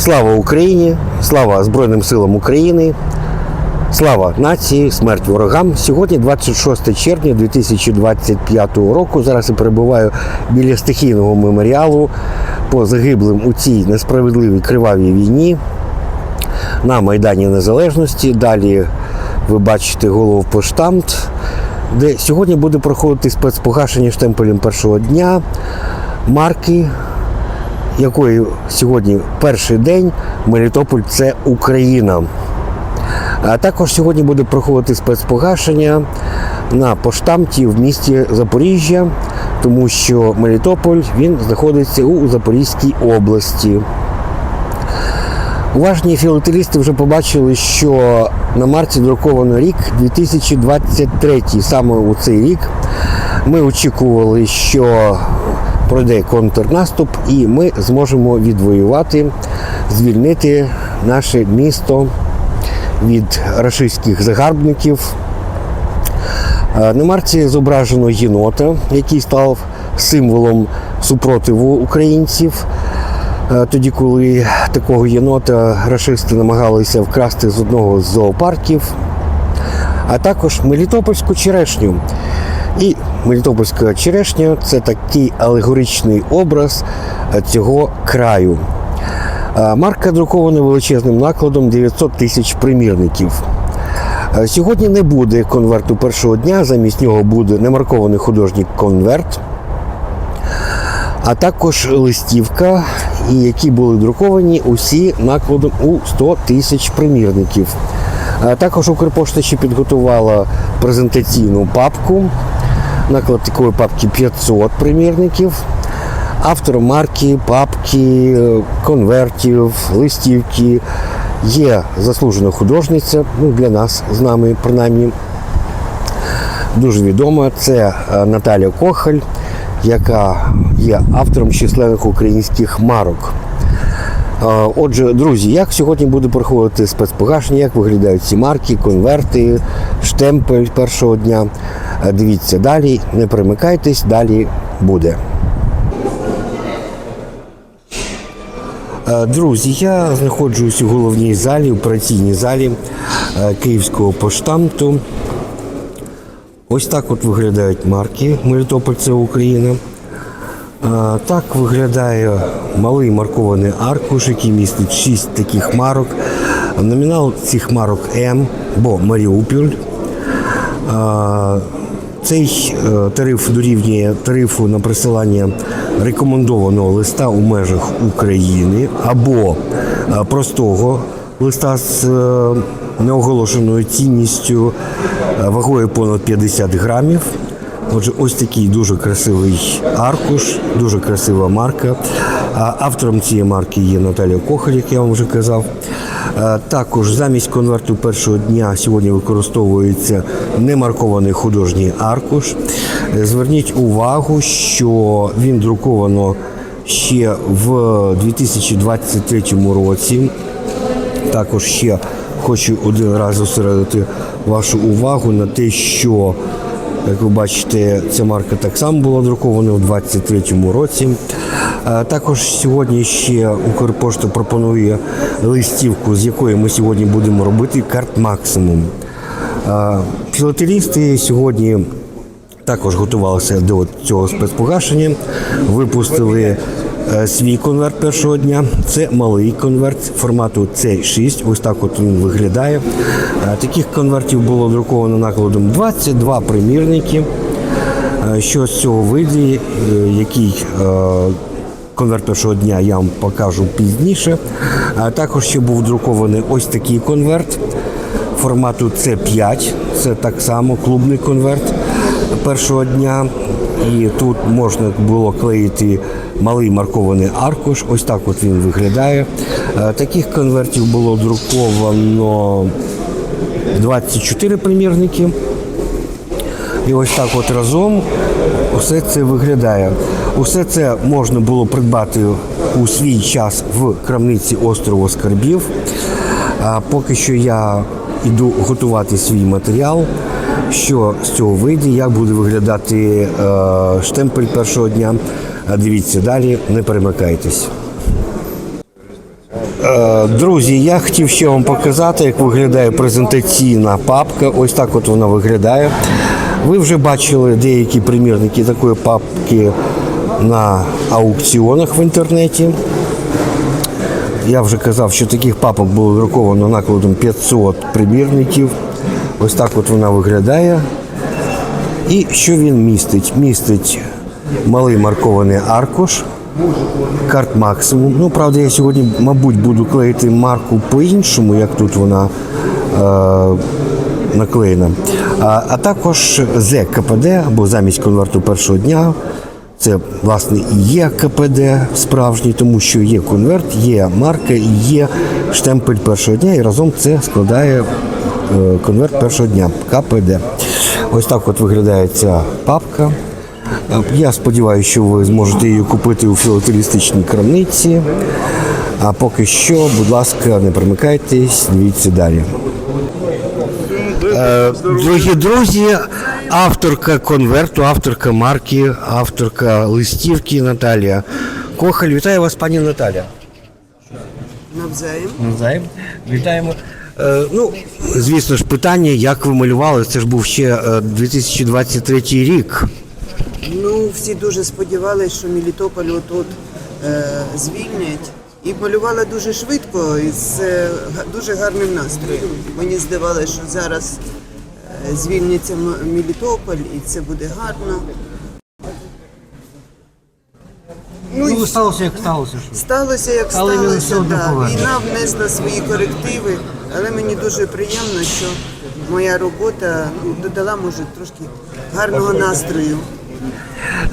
Слава Україні! Слава Збройним силам України! Слава нації, смерть ворогам. Сьогодні 26 червня 2025 року. Зараз я перебуваю біля стихійного меморіалу по загиблим у цій несправедливій кривавій війні на Майдані Незалежності. Далі ви бачите головпоштамт, де сьогодні буде проходити спецпогашення штемпелем першого дня марки, якої сьогодні перший день Мелітополь це Україна. А також сьогодні буде проходити спецпогашення на поштамті в місті Запоріжжя, тому що Мелітополь він знаходиться у Запорізькій області. Уважні філателісти вже побачили, що на марці друковано рік 2023. Саме у цей рік ми очікували, що пройде контрнаступ, і ми зможемо відвоювати, звільнити наше місто від рашистських загарбників. Е, На марці зображено єнота, який став символом супротиву українців. Е, Тоді, коли такого єнота рашисти намагалися вкрасти з одного з зоопарків, а також Мелітопольську черешню. І Мелітопольська черешня це такий алегоричний образ е, цього краю. Е, Марка друкована величезним накладом 900 тисяч примірників. Е, Сьогодні не буде конверту першого дня, замість нього буде немаркований художній конверт, а також листівка, які були друковані усі накладом у 100 тисяч примірників. Також Укрпошта ще підготувала презентаційну папку. Наклад такої папки 500 примірників. Автор марки, папки, е, конвертів, листівки. Є заслужена художниця, ну, для нас з нами принаймні дуже відома. Це е, Наталя Кохаль, яка є автором численних українських марок. Е, Отже, друзі, як сьогодні буде проходити спецпогашення, як виглядають ці марки, конверти, штемпель першого дня. Е, Дивіться далі, не примикайтесь, далі буде. Е, Друзі, я знаходжусь у головній залі, операційній залі е, Київського поштамту. Ось так от виглядають марки Мелітополь це Україна. Так виглядає малий маркований аркуш, який містить 6 таких марок. Номінал цих марок М, бо Маріуполь. Цей е, тариф дорівнює тарифу на присилання рекомендованого листа у межах України або е, простого листа з е, неоголошеною цінністю вагою понад 50 грамів. Отже, ось такий дуже красивий аркуш, дуже красива марка. Автором цієї марки є Наталія Кохаль, як я вам вже казав. Також замість конверту першого дня сьогодні використовується немаркований художній аркуш. Е, Зверніть увагу, що він друковано ще в 2023 році. Також ще хочу один раз зосередити вашу увагу на те, що, як ви бачите, ця марка так само була друкована у 2023 році. Е, Також сьогодні ще Укрпошта пропонує листівку, з якої ми сьогодні будемо робити карт максимум. Е, Філателісти сьогодні також готувалися до цього спецпогашення, випустили свій конверт першого дня. Це малий конверт формату C6. Ось так от він виглядає. Е, Таких конвертів було друковано накладом 22 примірники. Е, Що з цього вийде, е, який е, конверт першого дня я вам покажу пізніше. Також ще був друкований ось такий конверт формату C5. Це так само клубний конверт першого дня. І тут можна було клеїти малий маркований аркуш. Ось так от він виглядає. Е, Таких конвертів було друковано 24 примірники. І ось так от разом усе це виглядає. Усе це можна було придбати у свій час в крамниці острова Скарбів. А поки що я йду готувати свій матеріал. Що з цього вийде, як буде виглядати е, штемпель першого дня. Дивіться далі, не перемикайтесь. Е, Друзі, я хотів ще вам показати, як виглядає презентаційна папка. Ось так от вона виглядає. Ви вже бачили деякі примірники такої папки на аукціонах в інтернеті. Я вже казав, що таких папок було друковано накладом 500 примірників. Ось так от вона виглядає. І що він містить? Містить малий маркований аркуш, карт максимум. Ну, правда, я сьогодні, мабуть, буду клеїти марку по-іншому, як тут вона е, наклеєна. А, а також ЗЕК КПД або замість конверту першого дня. Це, власне, є КПД справжній, тому що є конверт, є марка є штемпель першого дня, і разом це складає конверт першого дня КПД. Ось так от виглядає ця папка. Е, Я сподіваюся, що ви зможете її купити у філателістичній крамниці. А поки що, будь ласка, не примикайтесь, дивіться далі. Е, Дорогі друзі, авторка конверту, авторка марки, авторка листівки Наталія Кохаль. Вітаю вас, пані Наталя. Навзаєм. Навзаєм. Вітаємо. Е, ну, звісно ж, питання, як ви малювали, це ж був ще е, 2023 рік. Ну, всі дуже сподівалися, що Мелітополь отут е, звільнять. І малювала дуже швидко і з е, дуже гарним настроєм. Мені здавалося, що зараз е, звільниться М- Мелітополь і це буде гарно. Ну, і сталося, як сталося. сталося, як Але він все сталося. одно Да. Війна внесла свої корективи, але мені дуже приємно, що моя робота ну, додала, може, трошки гарного настрою.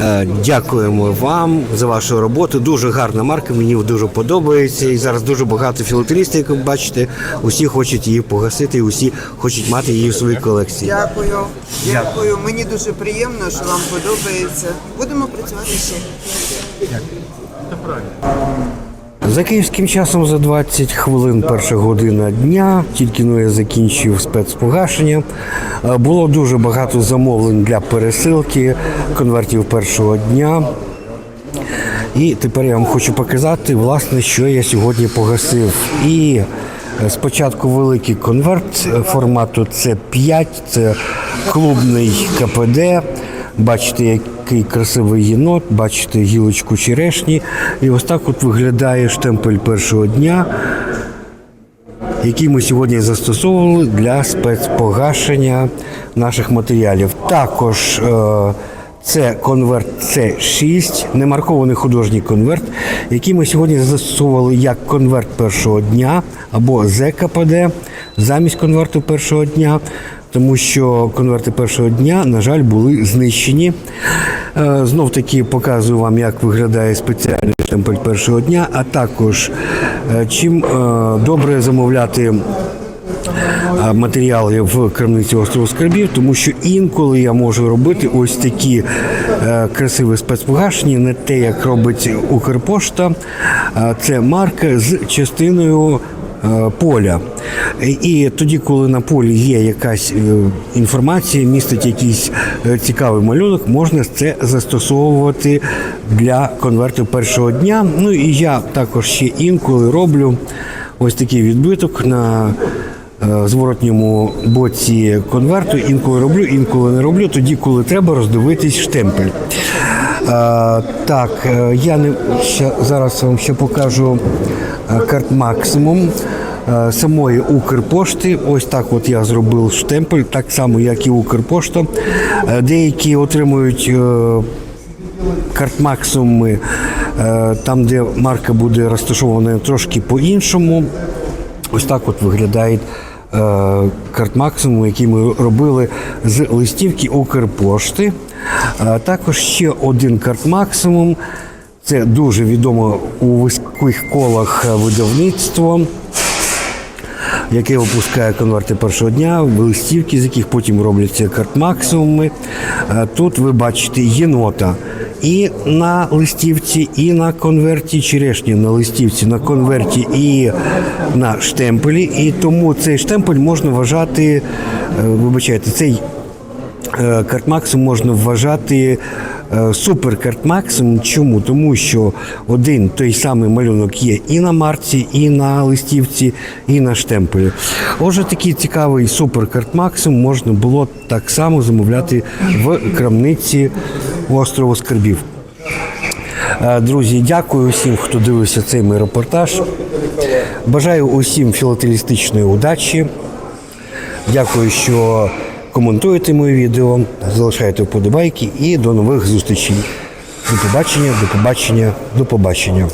Е, Дякуємо вам за вашу роботу. Дуже гарна марка, мені дуже подобається. І зараз дуже багато філателістів, як ви бачите, усі хочуть її погасити, і усі хочуть мати її в своїй колекції. Дякую. Дякую. Мені дуже приємно, що вам подобається. Будемо працювати ще. За київським часом за 20 хвилин перша година дня, тільки ну я закінчив спецпогашення. Е, Було дуже багато замовлень для пересилки конвертів першого дня. І тепер я вам хочу показати, власне, що я сьогодні погасив. І е, спочатку великий конверт е, формату С5, це клубний КПД. Бачите, який красивий єнот, бачите гілочку черешні. І ось так от виглядає штемпель першого дня, який ми сьогодні застосовували для спецпогашення наших матеріалів. Також е, це конверт С6, немаркований художній конверт, який ми сьогодні застосовували як конверт першого дня або ЗКПД замість конверту першого дня, тому що конверти першого дня, на жаль, були знищені. Е, Знов таки показую вам, як виглядає спеціальний штемпель першого дня, а також е, чим е, добре замовляти матеріали в крамниці острову скарбів, тому що інколи я можу робити ось такі красиві спецпогашення, не те, як робить Укрпошта. Це марка з частиною. Е, Поля. І- тоді, коли на полі є якась е, інформація, містить якийсь е, цікавий малюнок, можна це застосовувати для конверту першого дня. Ну і я також ще інколи роблю ось такий відбиток на зворотньому боці конверту. Інколи роблю, інколи не роблю, тоді, коли треба роздивитись штемпель. Так, я не зараз вам ще покажу карт максимум е, самої Укрпошти. Ось так от я зробив штемпель, так само, як і Укрпошта. Е, Деякі отримують е, картмаксимуми, е, там, де марка буде розташована трошки по-іншому. Ось так от виглядає е, картмаксимум, який ми робили з листівки Укрпошти. Е, також ще один картмаксимум. Це дуже відомо у вузьких колах е, видавництво яке випускає конверти першого дня, листівки, з яких потім робляться картмаксимуми. Е, Тут ви бачите єнота і на листівці, і на конверті черешні на листівці, на конверті і на штемпелі. І тому цей штемпель можна вважати, е, вибачайте, цей Картмаксом можна вважати е, супер Картмаксом. Чому? Тому що один той самий малюнок є і на марці, і на листівці, і на штемпелі. Отже, такий цікавий супер Картмаксом можна було так само замовляти в крамниці острову Скарбів. Е, Друзі, дякую всім, хто дивився цей мій репортаж. Бажаю усім філателістичної удачі. Дякую, що коментуєте моє відео, залишайте вподобайки і до нових зустрічей. До побачення, до побачення, до побачення.